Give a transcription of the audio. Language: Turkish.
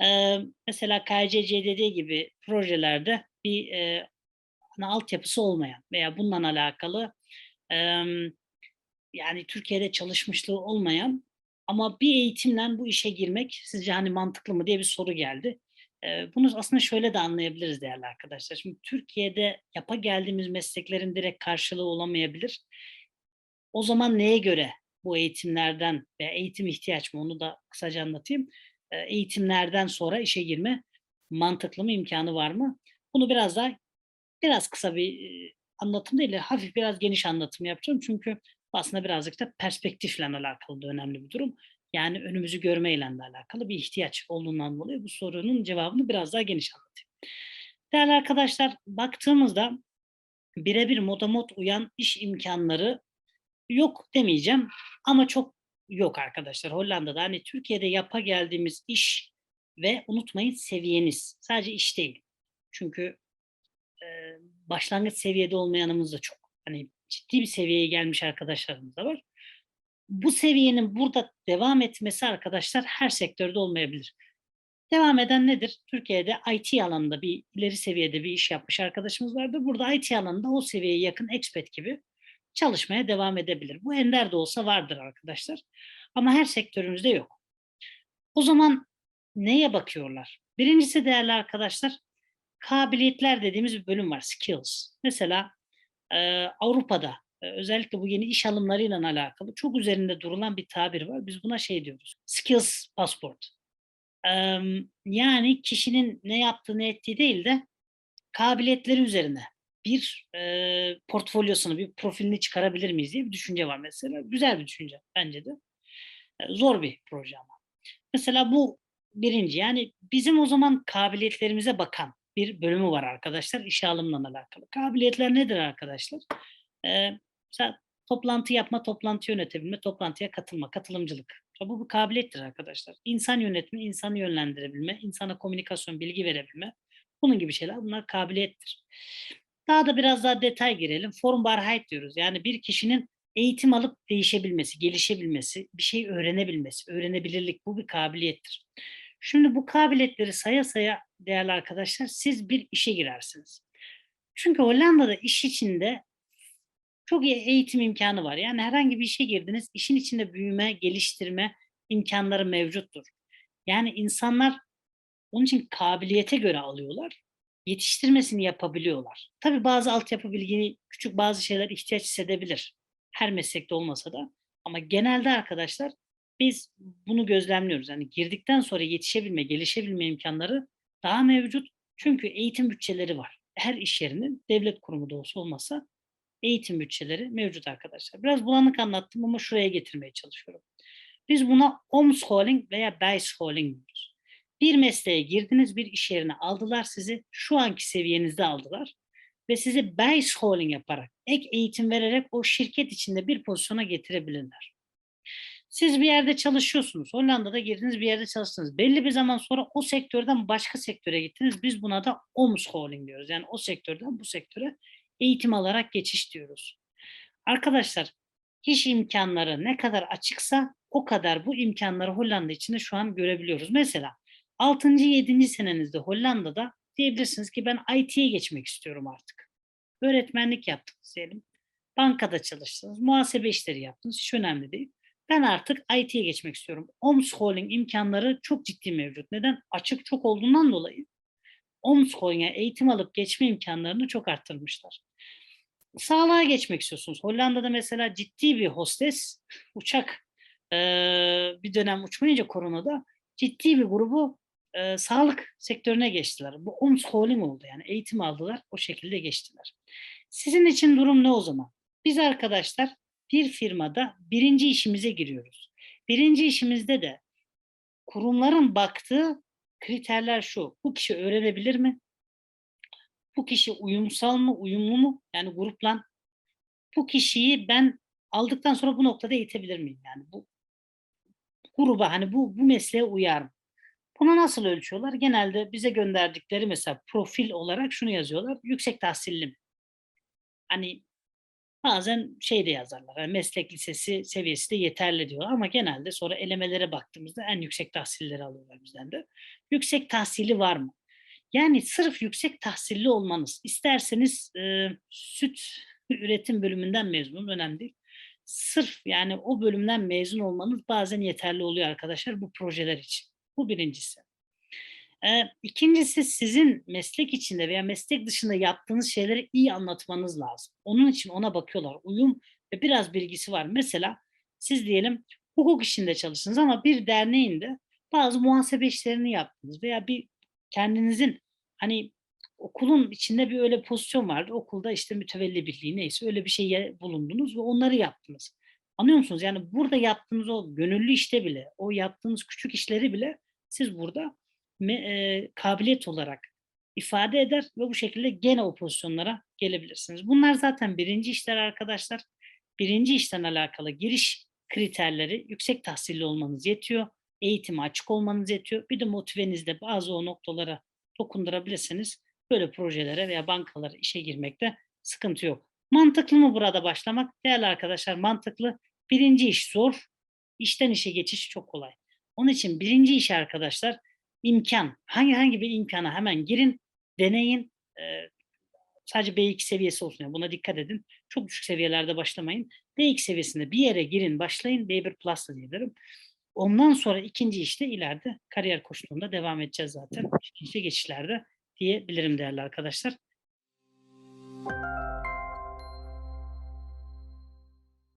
Eee, mesela KCCDD gibi projelerde bir, eee, ana altyapısı olmayan veya bununla alakalı, emm, yani Türkiye'de çalışmışlığı olmayan ama bir eğitimle bu işe girmek sizce, hani, mantıklı mı diye bir soru geldi. Eee, bunu aslında şöyle de anlayabiliriz değerli arkadaşlar. Şimdi Türkiye'de yapa geldiğimiz mesleklerin direkt karşılığı olamayabilir. O zaman neye göre bu eğitimlerden veya eğitim ihtiyaç mı onu da kısaca anlatayım. Eee, eğitimlerden sonra işe girme mantıklı mı, imkânı var mı? Bunu biraz daha biraz kısa bir, eee, anlatım değil de hafif biraz geniş anlatım yapacağım. Çünkü aslında birazcık da perspektifle alakalı da önemli bir durum. Yani önümüzü görmeyle de alakalı bir ihtiyaç olduğundan dolayı bu sorunun cevabını biraz daha geniş anlatayım. Değerli arkadaşlar, baktığımızda birebir modomot uyan iş imkânları yok demeyeceğim ama çok yok arkadaşlar. Hollanda'da, hani, Türkiye'de yapa geldiğimiz iş ve unutmayın seviyeniz, sadece iş değil. Çünkü, eee, başlangıç seviyede olmayanımız da çok. Hani, ciddi bir seviyeye gelmiş arkadaşlarımız da var. Bu seviyenin burada devam etmesi arkadaşlar her sektörde olmayabilir. Devam eden nedir? Türkiye'de IT alanında bir ileri seviyede bir iş yapmış arkadaşımız vardır. Burada IT alanında o seviyeye yakın expert gibi çalışmaya devam edebilir. Bu ender de olsa vardır arkadaşlar ama her sektörümüzde yok. O zaman neye bakıyorlar? Birincisi değerli arkadaşlar, kabiliyetler dediğimiz bir bölüm var, skills. Mesela, eee, Avrupa'da, eee, özellikle bu yeni iş alımlarıyla alakalı çok üzerinde durulan bir tabir var. Biz buna şey diyoruz, skills passport. Emm, yani kişinin ne yaptığı, ne ettiği değil de kabiliyetleri üzerine bir, eee, portfolyosunu, bir profilini çıkarabilir miyiz diye bir düşünce var mesela. Güzel bir düşünce bence de. Eee, zor bir proje ama. Mesela bu 1'inci yani bizim o zaman kabiliyetlerimize bakan bir bölümü var arkadaşlar işe alımla alakalı. Kabiliyetler nedir arkadaşlar? Eee, mesela toplantı yapma, toplantı yönetebilme, toplantıya katılma, katılımcılık. Bu bir kabiliyettir arkadaşlar. İnsan yönetimi, insanı yönlendirebilme, insana komünikasyon, bilgi verebilme, bunun gibi şeyler bunlar kabiliyettir. Daha da biraz daha detay girelim. Vormbaarheid diyoruz. Yani bir kişinin eğitim alıp değişebilmesi, gelişebilmesi, bir şey öğrenebilmesi, öğrenebilirlik bu bir kabiliyettir. Şimdi bu kabiliyetleri saya saya değerli arkadaşlar siz bir işe girersiniz. Çünkü Hollanda'da iş içinde çok iyi eğitim imkânı var. Yani herhangi bir işe girdiniz, işin içinde büyüme, geliştirme imkânları mevcuttur. Yani insanlar onun için kabiliyete göre alıyorlar, yetiştirmesini yapabiliyorlar. Tabii bazı altyapı bilgi, küçük bazı şeyler ihtiyaç hissedebilir. Her meslekte olmasa da ama genelde arkadaşlar biz bunu gözlemliyoruz. Yani girdikten sonra yetişebilme, gelişebilme imkânları daha mevcut. Çünkü eğitim bütçeleri var. Her iş yerinin devlet kurumu da olsa olmasa eğitim bütçeleri mevcut arkadaşlar. Biraz bulanık anlattım ama şuraya getirmeye çalışıyorum. Biz buna omschooling veya diyoruz. Bir mesleğe girdiniz, bir iş yerine aldılar sizi, şu anki seviyenizde aldılar ve sizi bijscholing yaparak, ek eğitim vererek o şirket içinde bir pozisyona getirebilirler. Siz bir yerde çalışıyorsunuz, Hollanda'da girdiniz bir yerde çalıştınız. Belli bir zaman sonra o sektörden başka sektöre gittiniz. Biz buna da omschooling diyoruz. Yani o sektörden bu sektöre eğitim alarak geçiş diyoruz. Arkadaşlar iş imkânları ne kadar açıksa o kadar bu imkânları Hollanda içinde şu an görebiliyoruz. Mesela 6. 7. senenizde Hollanda'da diyebilirsiniz ki ben IT'ye geçmek istiyorum artık. Öğretmenlik yaptınız diyelim. Bankada çalıştınız, muhasebe işleri yaptınız, hiç önemli değil. Ben artık IT'ye geçmek istiyorum. Omschooling imkânları çok ciddi mevcut. Neden? Açık çok olduğundan dolayı omscholing'e eğitim alıp geçme imkânlarını çok arttırmışlar. Sağlığa geçmek istiyorsunuz. Hollanda'da mesela ciddi bir hostes uçak, eee, bir dönem uçmayınca koronada ciddi bir grubu, eee, sağlık sektörüne geçtiler. Bu omschooling oldu yani eğitim aldılar, o şekilde geçtiler. Sizin için durum ne o zaman? Biz arkadaşlar bir firmada 1'inci işimize giriyoruz. 1'inci işimizde de kurumların baktığı kriterler şu: Bu kişi öğrenebilir mi? Bu kişi uyumsal mı, uyumlu mu? Yani grupla bu kişiyi ben aldıktan sonra bu noktada eğitebilir miyim? Yani bu gruba, hani bu bu mesleğe uyar mı? Bunu nasıl ölçüyorlar? Genelde bize gönderdikleri mesela profil olarak şunu yazıyorlar: Yüksek tahsilli mi? Hani bazen şey de yazarlar. Yani meslek lisesi seviyesi de yeterli diyorlar ama genelde sonra elemelere baktığımızda en yüksek tahsilleri alıyorlar bizden de. Yüksek tahsili var mı? Yani sırf yüksek tahsilli olmanız, isterseniz e, süt üretim bölümünden mezun, önemli değil. Sırf yani o bölümden mezun olmanız bazen yeterli oluyor arkadaşlar bu projeler için. Bu birincisi. Ee, ikincisi sizin meslek içinde veya meslek dışında yaptığınız şeyleri iyi anlatmanız lazım. Onun için ona bakıyorlar. Uyum ve biraz bilgisi var. Mesela siz diyelim hukuk işinde çalıştınız ama bir derneğinde bazı muhasebe işlerini yaptınız veya bir kendinizin hani okulun içinde bir öyle pozisyon vardı. Okulda işte mütevelli birliği neyse öyle bir şeye bulundunuz ve onları yaptınız. Anlıyor musunuz? Yani burada yaptığınız o gönüllü işte bile, o yaptığınız küçük işleri bile siz burada e, kabiliyet olarak ifade eder ve bu şekilde gene o pozisyonlara gelebilirsiniz. Bunlar zaten birinci işler arkadaşlar. Birinci işten alakalı giriş kriterleri yüksek tahsilli olmanız yetiyor. Eğitime açık olmanız yetiyor. Bir de motivenizde bazı o noktalara dokundurabilirsiniz. Böyle projelere veya bankalara işe girmekte sıkıntı yok. Mantıklı mı burada başlamak? Değerli arkadaşlar mantıklı. Birinci iş zor. İşten işe geçiş çok kolay. Onun için birinci iş arkadaşlar imkan. Hangi hangi bir imkana hemen girin, deneyin. Ee, sadece B2 seviyesi olsun. Yani buna dikkat edin. Çok düşük seviyelerde başlamayın. B2 seviyesinde bir yere girin, başlayın. B1 Plus da diyebilirim. Ondan sonra ikinci işte ileride kariyer koşulunda devam edeceğiz zaten. İkinci geçişlerde diyebilirim değerli arkadaşlar.